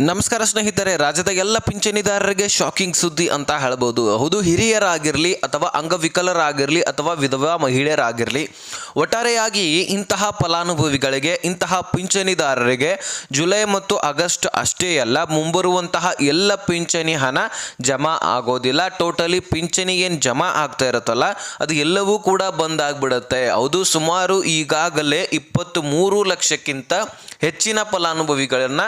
ನಮಸ್ಕಾರ ಸ್ನೇಹಿತರೆ, ರಾಜ್ಯದ ಎಲ್ಲ ಪಿಂಚಣಿದಾರರಿಗೆ ಶಾಕಿಂಗ್ ಸುದ್ದಿ ಅಂತ ಹೇಳ್ಬೋದು. ಹೌದು, ಹಿರಿಯರಾಗಿರಲಿ ಅಥವಾ ಅಂಗವಿಕಲರಾಗಿರಲಿ ಅಥವಾ ವಿಧವಾ ಮಹಿಳೆಯರಾಗಿರಲಿ ಒಟ್ಟಾರೆಯಾಗಿ ಇಂತಹ ಫಲಾನುಭವಿಗಳಿಗೆ, ಇಂತಹ ಪಿಂಚಣಿದಾರರಿಗೆ ಜುಲೈ ಮತ್ತು ಆಗಸ್ಟ್ ಅಷ್ಟೇ ಅಲ್ಲ, ಮುಂಬರುವಂತಹ ಎಲ್ಲ ಪಿಂಚಣಿ ಹಣ ಜಮಾ ಆಗೋದಿಲ್ಲ. ಟೋಟಲಿ ಪಿಂಚಣಿ ಏನು ಜಮಾ ಆಗ್ತಾ ಇರುತ್ತಲ್ಲ, ಅದು ಎಲ್ಲವೂ ಕೂಡ ಬಂದ್ ಆಗ್ಬಿಡುತ್ತೆ ಹೌದು, ಸುಮಾರು ಈಗಾಗಲೇ ಇಪ್ಪತ್ತು ಮೂರು ಲಕ್ಷಕ್ಕಿಂತ ಹೆಚ್ಚಿನ ಫಲಾನುಭವಿಗಳನ್ನು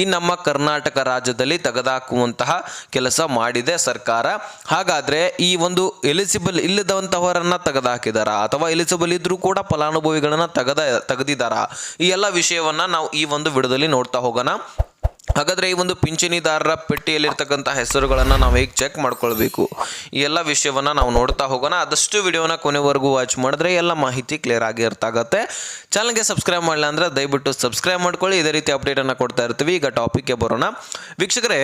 ಈ ನಮ್ಮ ಕರ್ನಾಟಕ ರಾಜ್ಯದಲ್ಲಿ ತೆಗೆದುಹಾಕುವಂತಹ ಕೆಲಸ ಮಾಡಿದೆ ಸರ್ಕಾರ. ಹಾಗಾದರೆ ಈ ಒಂದು ಎಲಿಜಿಬಲ್ ಇಲ್ಲದಂತಹವರನ್ನು ತೆಗೆದುಹಾಕಿದಾರ ಅಥವಾ ಎಲಿಜಿಬಲ್ ಇದ್ರೂ ಫಲಾನುಭವಿಗಳನ್ನು ತೆಗೆದ ತೆಗೆದಿದ್ದಾರ ಈ ಎಲ್ಲ ವಿಷಯವನ್ನು ನಾವು ಈ ಒಂದು ವಿಡದಲ್ಲಿ ನೋಡ್ತಾ ಹೋಗೋಣ. ಹಾಗಾದರೆ ಈ ಒಂದು ಪಿಂಚಣಿದಾರರ ಪಟ್ಟಿಯಲ್ಲಿರ್ತಕ್ಕಂಥ ಹೆಸರುಗಳನ್ನು ನಾವು ಹೇಗೆ ಚೆಕ್ ಮಾಡ್ಕೊಳ್ಬೇಕು? ಈ ಎಲ್ಲ ವಿಷಯವನ್ನು ನಾವು ನೋಡ್ತಾ ಹೋಗೋಣ. ಆದಷ್ಟು ವಿಡಿಯೋನ ಕೊನೆವರೆಗೂ ವಾಚ್ ಮಾಡಿದ್ರೆ ಎಲ್ಲ ಮಾಹಿತಿ ಕ್ಲಿಯರ್ ಆಗಿ ಇರ್ತಾಗತ್ತೆ ಚಾನಲ್ಗೆ ಸಬ್ಸ್ಕ್ರೈಬ್ ಮಾಡಲ್ಲ ಅಂದ್ರೆ ದಯವಿಟ್ಟು ಸಬ್ಸ್ಕ್ರೈಬ್ ಮಾಡ್ಕೊಳ್ಳಿ. ಇದೇ ರೀತಿ ಅಪ್ಡೇಟನ್ನು ಕೊಡ್ತಾ ಇರ್ತೀವಿ. ಈಗ ಟಾಪಿಕ್ಗೆ ಬರೋಣ. ವೀಕ್ಷಕರೇ,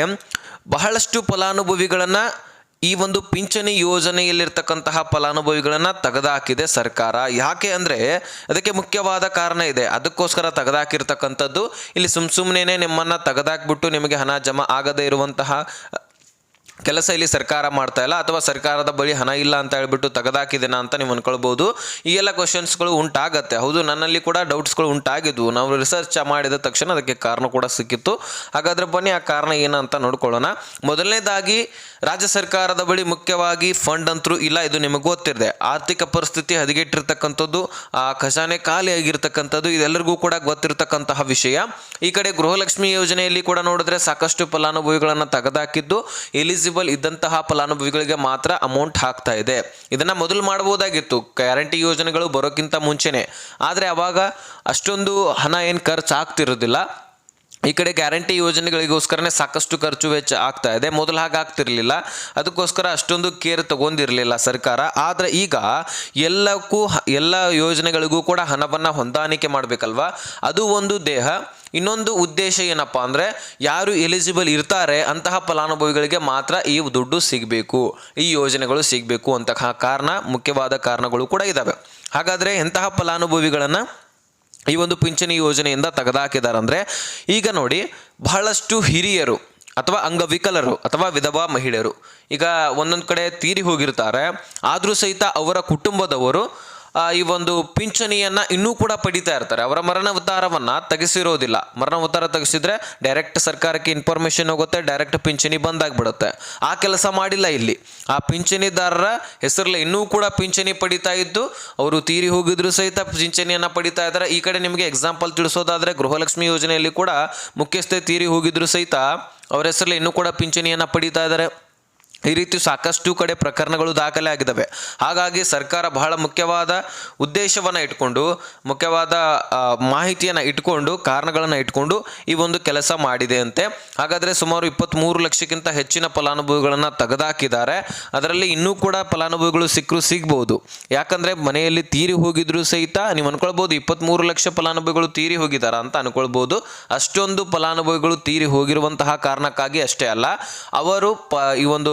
ಬಹಳಷ್ಟು ಫಲಾನುಭವಿಗಳನ್ನು ಈ ಒಂದು ಪಿಂಚಣಿ ಯೋಜನೆಯಲ್ಲಿರ್ತಕ್ಕಂತಹ ಫಲಾನುಭವಿಗಳನ್ನು ತೆಗೆದುಹಾಕಿದೆ ಸರ್ಕಾರ. ಯಾಕೆ ಅಂದ್ರೆ ಅದಕ್ಕೆ ಮುಖ್ಯವಾದ ಕಾರಣ ಇದೆ. ಅದಕ್ಕೋಸ್ಕರ ತೆಗೆದಾಕಿರ್ತಕ್ಕಂಥದ್ದು. ಇಲ್ಲಿ ಸುಮ್ ಸುಮ್ಮನೆ ನಿಮ್ಮನ್ನ ತೆಗೆದಾಕ್ಬಿಟ್ಟು ನಿಮಗೆ ಹಣ ಜಮಾ ಆಗದೇ ಇರುವಂತಹ ಕೆಲಸ ಇಲ್ಲಿ ಸರ್ಕಾರ ಮಾಡ್ತಾ ಇಲ್ಲ ಅಥವಾ ಸರ್ಕಾರದ ಬಳಿ ಹಣ ಇಲ್ಲ ಅಂತ ಹೇಳ್ಬಿಟ್ಟು ತೆಗೆದಾಕಿದ್ದೇನಾ ಅಂತ ನೀವು ಅನ್ಕೊಳ್ಬೋದು. ಈ ಎಲ್ಲ ಕ್ವಶನ್ಸ್ಗಳು ಉಂಟಾಗತ್ತೆ. ಹೌದು, ನನ್ನಲ್ಲಿ ಕೂಡ ಡೌಟ್ಸ್ಗಳು ಉಂಟಾಗಿದ್ವು. ನಾವು ರಿಸರ್ಚ್ ಮಾಡಿದ ತಕ್ಷಣ ಅದಕ್ಕೆ ಕಾರಣ ಕೂಡ ಸಿಕ್ಕಿತ್ತು. ಹಾಗಾದ್ರೆ ಬನ್ನಿ ಆ ಕಾರಣ ಏನು ಅಂತ ನೋಡ್ಕೊಳ್ಳೋಣ. ಮೊದಲನೇದಾಗಿ, ರಾಜ್ಯ ಸರ್ಕಾರದ ಬಳಿ ಮುಖ್ಯವಾಗಿ ಫಂಡ್ ಅಂತರೂ ಇಲ್ಲ, ಇದು ನಿಮಗೆ ಗೊತ್ತಿದೆ. ಆರ್ಥಿಕ ಪರಿಸ್ಥಿತಿ ಹದಗೆಟ್ಟಿರ್ತಕ್ಕಂಥದ್ದು, ಆ ಖಜಾನೆ ಖಾಲಿ ಆಗಿರ್ತಕ್ಕಂಥದ್ದು, ಇದೆಲ್ಲರಿಗೂ ಕೂಡ ಗೊತ್ತಿರತಕ್ಕಂತಹ ವಿಷಯ. ಈ ಕಡೆ ಗೃಹಲಕ್ಷ್ಮಿ ಯೋಜನೆಯಲ್ಲಿ ಕೂಡ ನೋಡಿದ್ರೆ ಸಾಕಷ್ಟು ಫಲಾನುಭವಿಗಳನ್ನು ತೆಗೆದಾಕಿದ್ದು. ಎಲಿಜಿಬಲ್ ಇದ್ದಂತಹ ಫಲಾನುಭವಿಗಳಿಗೆ ಮಾತ್ರ ಅಮೌಂಟ್ ಹಾಕ್ತಾ ಇದೆ. ಇದನ್ನ ಮೊದಲು ಮಾಡಬಹುದಾಗಿತ್ತು. ಗ್ಯಾರಂಟಿ ಯೋಜನೆಗಳು ಬರೋಕ್ಕಿಂತ ಮುಂಚೆನೆ. ಆದರೆ ಅವಾಗ ಅಷ್ಟೊಂದು ಹಣ ಏನು ಖರ್ಚು ಆಗ್ತಿರೋದಿಲ್ಲ. ಈ ಕಡೆ ಗ್ಯಾರಂಟಿ ಯೋಜನೆಗಳಿಗೋಸ್ಕರನೇ ಸಾಕಷ್ಟು ಖರ್ಚು ವೆಚ್ಚ ಆಗ್ತಾ ಇದೆ. ಮೊದಲು ಹಾಗೆ ಆಗ್ತಿರ್ಲಿಲ್ಲ. ಅದಕ್ಕೋಸ್ಕರ ಅಷ್ಟೊಂದು ಕೇರ್ ತಗೊಂಡಿರಲಿಲ್ಲ ಸರ್ಕಾರ. ಆದರೆ ಈಗ ಎಲ್ಲಕ್ಕೂ ಎಲ್ಲ ಯೋಜನೆಗಳಿಗೂ ಕೂಡ ಹಣವನ್ನು ಹೊಂದಾಣಿಕೆ ಮಾಡಬೇಕಲ್ವಾ? ಅದು ಒಂದು ದೇಹ. ಇನ್ನೊಂದು ಉದ್ದೇಶ ಏನಪ್ಪ ಅಂದರೆ ಯಾರು ಎಲಿಜಿಬಲ್ ಇರ್ತಾರೆ ಅಂತಹ ಫಲಾನುಭವಿಗಳಿಗೆ ಮಾತ್ರ ಈ ದುಡ್ಡು ಸಿಗಬೇಕು. ಈ ಯೋಜನೆಗಳು ಸಿಗಬೇಕು ಅಂತಹ ಕಾರಣ, ಮುಖ್ಯವಾದ ಕಾರಣಗಳು ಕೂಡ ಇದ್ದಾವೆ ಹಾಗಾದರೆ ಎಂತಹ ಫಲಾನುಭವಿಗಳನ್ನು ಈ ಒಂದು ಪಿಂಚಣಿ ಯೋಜನೆಯಿಂದ ತೆಗೆದುಹಾಕಿದ್ದಾರೆ ಅಂದರೆ ಈಗ ನೋಡಿ ಬಹಳಷ್ಟು ಹಿರಿಯರು ಅಥವಾ ಅಂಗವಿಕಲರು ಅಥವಾ ವಿಧವಾ ಮಹಿಳೆಯರು, ಈಗ ಒಂದೊಂದು ಕಡೆ ತೀರಿ ಹೋಗಿರ್ತಾರೆ, ಆದರೂ ಸಹಿತ ಅವರ ಕುಟುಂಬದವರು ಈ ಒಂದು ಪಿಂಚಣಿಯನ್ನು ಇನ್ನೂ ಕೂಡ ಪಡಿತಾ ಇರ್ತಾರೆ. ಅವರ ಮರಣ ಉದ್ಧಾರವನ್ನು ತೆಗೆಸಿರೋದಿಲ್ಲ. ಮರಣ ಉದ್ಧಾರ ತೆಗೆಸಿದ್ರೆ ಡೈರೆಕ್ಟ್ ಸರ್ಕಾರಕ್ಕೆ ಇನ್ಫಾರ್ಮೇಷನ್ ಹೋಗುತ್ತೆ ಡೈರೆಕ್ಟ್ ಪಿಂಚಣಿ ಬಂದಾಗ್ಬಿಡುತ್ತೆ. ಆ ಕೆಲಸ ಮಾಡಿಲ್ಲ ಇಲ್ಲಿ. ಆ ಪಿಂಚಣಿದಾರರ ಹೆಸರಲ್ಲಿ ಇನ್ನೂ ಕೂಡ ಪಿಂಚಣಿ ಪಡಿತಾ ಇದ್ದು, ಅವರು ತೀರಿ ಹೋಗಿದ್ರು ಸಹಿತ ಪಿಂಚಣಿಯನ್ನು ಪಡಿತಾ ಇದ್ದಾರೆ. ಈ ಕಡೆ ನಿಮಗೆ ಎಕ್ಸಾಂಪಲ್ ತಿಳಿಸೋದಾದ್ರೆ ಗೃಹಲಕ್ಷ್ಮಿ ಯೋಜನೆಯಲ್ಲಿ ಕೂಡ ಮುಖ್ಯಸ್ಥೆ ತೀರಿ ಹೋಗಿದ್ರು ಸಹಿತ ಅವರ ಹೆಸರಲ್ಲಿ ಇನ್ನೂ ಕೂಡ ಪಿಂಚಣಿಯನ್ನು ಪಡಿತಾ ಇದ್ದಾರೆ. ಈ ರೀತಿ ಸಾಕಷ್ಟು ಕಡೆ ಪ್ರಕರಣಗಳು ದಾಖಲೆ ಆಗಿದ್ದಾವೆ. ಹಾಗಾಗಿ ಸರ್ಕಾರ ಬಹಳ ಮುಖ್ಯವಾದ ಉದ್ದೇಶವನ್ನು ಇಟ್ಕೊಂಡು, ಮುಖ್ಯವಾದ ಮಾಹಿತಿಯನ್ನು ಇಟ್ಕೊಂಡು, ಕಾರಣಗಳನ್ನು ಇಟ್ಕೊಂಡು ಈ ಒಂದು ಕೆಲಸ ಮಾಡಿದೆ ಅಂತೆ. ಹಾಗಾದರೆ ಸುಮಾರು ಇಪ್ಪತ್ತ್ಮೂರು ಲಕ್ಷಕ್ಕಿಂತ ಹೆಚ್ಚಿನ ಫಲಾನುಭವಿಗಳನ್ನು ತೆಗೆದುಹಾಕಿದ್ದಾರೆ ಅದರಲ್ಲಿ ಇನ್ನೂ ಕೂಡ ಫಲಾನುಭವಿಗಳು ಸಿಕ್ಕರೂ ಸಿಗ್ಬೋದು. ಯಾಕಂದರೆ ಮನೆಯಲ್ಲಿ ತೀರಿ ಹೋಗಿದ್ರು ಸಹಿತ ನೀವು ಅನ್ಕೊಳ್ಬೋದು ಇಪ್ಪತ್ತ್ಮೂರು ಲಕ್ಷ ಫಲಾನುಭವಿಗಳು ತೀರಿ ಹೋಗಿದ್ದಾರೆ ಅಂತ ಅನ್ಕೊಳ್ಬೋದು. ಅಷ್ಟೊಂದು ಫಲಾನುಭವಿಗಳು ತೀರಿ ಹೋಗಿರುವಂತಹ ಕಾರಣಕ್ಕಾಗಿ ಅಷ್ಟೇ ಅಲ್ಲ. ಅವರು ಪ, ಈ ಒಂದು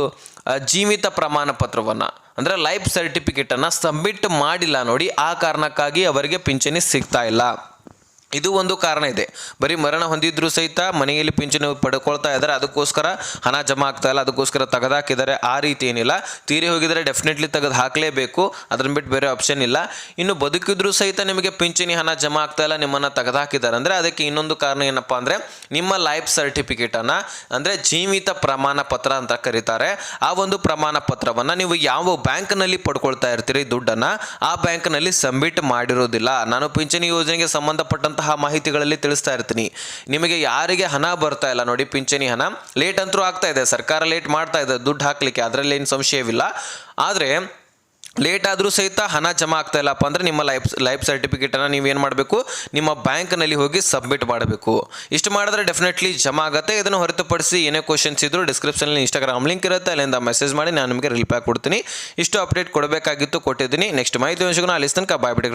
ಜೀವಿತ ಪ್ರಮಾಣ ಪತ್ರವನ್ನು, ಅಂದರೆ ಲೈಫ್ ಸರ್ಟಿಫಿಕೇಟನ್ನು ಸಬ್ಮಿಟ್ ಮಾಡಿಲ್ಲ ನೋಡಿ ಆ ಕಾರಣಕ್ಕಾಗಿ ಅವರಿಗೆ ಪಿಂಚಣಿ ಸಿಗ್ತಾ ಇಲ್ಲ. ಇದು ಒಂದು ಕಾರಣ ಇದೆ. ಬರೀ ಮರಣ ಹೊಂದಿದ್ರು ಸಹಿತ ಮನೆಯಲ್ಲಿ ಪಿಂಚಣಿ ಪಡ್ಕೊಳ್ತಾ ಇದ್ದಾರೆ. ಅದಕ್ಕೋಸ್ಕರ ಹಣ ಜಮಾ ಆಗ್ತಾ ಇಲ್ಲ. ಅದಕ್ಕೋಸ್ಕರ ತೆಗೆದಾಕಿದ್ದಾರೆ. ಆ ರೀತಿ ಏನಿಲ್ಲ. ತೀರಿ ಹೋಗಿದರೆ ಡೆಫಿನೆಟ್ಲಿ ತೆಗೆದು ಹಾಕಲೇಬೇಕು. ಅದನ್ನ ಬಿಟ್ಟು ಬೇರೆ ಆಪ್ಷನ್ ಇಲ್ಲ. ಇನ್ನು ಬದುಕಿದ್ರು ಸಹಿತ ನಿಮಗೆ ಪಿಂಚಣಿ ಹಣ ಜಮಾ ಆಗ್ತಾ ಇಲ್ಲ. ನಿಮ್ಮನ್ನು ತೆಗೆದಾಕಿದ್ದಾರೆ. ಅಂದರೆ ಅದಕ್ಕೆ ಇನ್ನೊಂದು ಕಾರಣ ಏನಪ್ಪ ಅಂದರೆ ನಿಮ್ಮ ಲೈಫ್ ಸರ್ಟಿಫಿಕೇಟನ್ನು ಅಂದರೆ ಜೀವಿತ ಪ್ರಮಾಣ ಪತ್ರ ಅಂತ ಕರೀತಾರೆ. ಆ ಒಂದು ಪ್ರಮಾಣ ಪತ್ರವನ್ನು ನೀವು ಯಾವ ಬ್ಯಾಂಕ್ನಲ್ಲಿ ಪಡ್ಕೊಳ್ತಾ ಇರ್ತೀರಿ ದುಡ್ಡನ್ನು ಆ ಬ್ಯಾಂಕ್ನಲ್ಲಿ ಸಬ್ಮಿಟ್ ಮಾಡಿರೋದಿಲ್ಲ. ನಾನು ಪಿಂಚಣಿ ಯೋಜನೆಗೆ ಸಂಬಂಧಪಟ್ಟಂತಹ ಮಾಹಿತಿಗಳಲ್ಲಿ ತಿಳಿಸ್ತಾ ಇರ್ತೀನಿ. ನಿಮಗೆ ಯಾರಿಗೆ ಹಣ ಬರ್ತಾ ಇಲ್ಲ ನೋಡಿ, ಪಿಂಚಣಿ ಹಣ. ಲೇಟ್ ಅಂತೂ ಆಗ್ತಾ ಇದೆ. ಸರ್ಕಾರ ಲೇಟ್ ಮಾಡ್ತಾ ಇದೆ. ದುಡ್ಡು ಹಾಕ್ಲಿಕ್ಕೆ ಅದರಲ್ಲಿ ಏನು ಸಂಶಯವಿಲ್ಲ. ಆದರೆ, ಲೇಟ್ ಆದರೂ ಸಹಿತ ಹಣ ಜಮಾ ಆಗ್ತಾ ಇಲ್ಲಪ್ಪ ಅಂದರೆ ನಿಮ್ಮ ಲೈಫ್ ಲೈಫ್ ಸರ್ಟಿಫಿಕೇಟನ್ನು ನೀವೇನು ಮಾಡಬೇಕು? ನಿಮ್ಮ ಬ್ಯಾಂಕ್ನಲ್ಲಿ ಹೋಗಿ ಸಬ್ಮಿಟ್ ಮಾಡಬೇಕು. ಇಷ್ಟು ಮಾಡಿದ್ರೆ ಡೆಫಿನೆಟ್ಲಿ ಜಮಾ ಆಗುತ್ತೆ. ಇದನ್ನು ಹೊರತುಪಡಿಸಿ ಏನೇ ಕ್ವಶನ್ಸ್ ಇದ್ದರೂ ಡಿಸ್ಕ್ರಿಪ್ಷನಲ್ಲಿ ಇನ್ಸ್ಟಾಗ್ರಾಮ್ ಲಿಂಕ್ ಇರುತ್ತೆ. ಅಲ್ಲಿಂದ ಮೆಸೇಜ್ ಮಾಡಿ, ನಾನು ನಿಮಗೆ ರಿಪ್ಲೈ ಕೊಡ್ತೀನಿ. ಇಷ್ಟು ಅಪ್ಡೇಟ್ ಕೊಡಬೇಕಾಗಿತ್ತು, ಕೊಟ್ಟಿದ್ದೀನಿ. ನೆಕ್ಸ್ಟ್ ಮಾಹಿತಿ ವಿಷಯಗಳು ಅಲ್ಲಿ ತನಕ ಬಾಯ್ ಬಿಡಿ.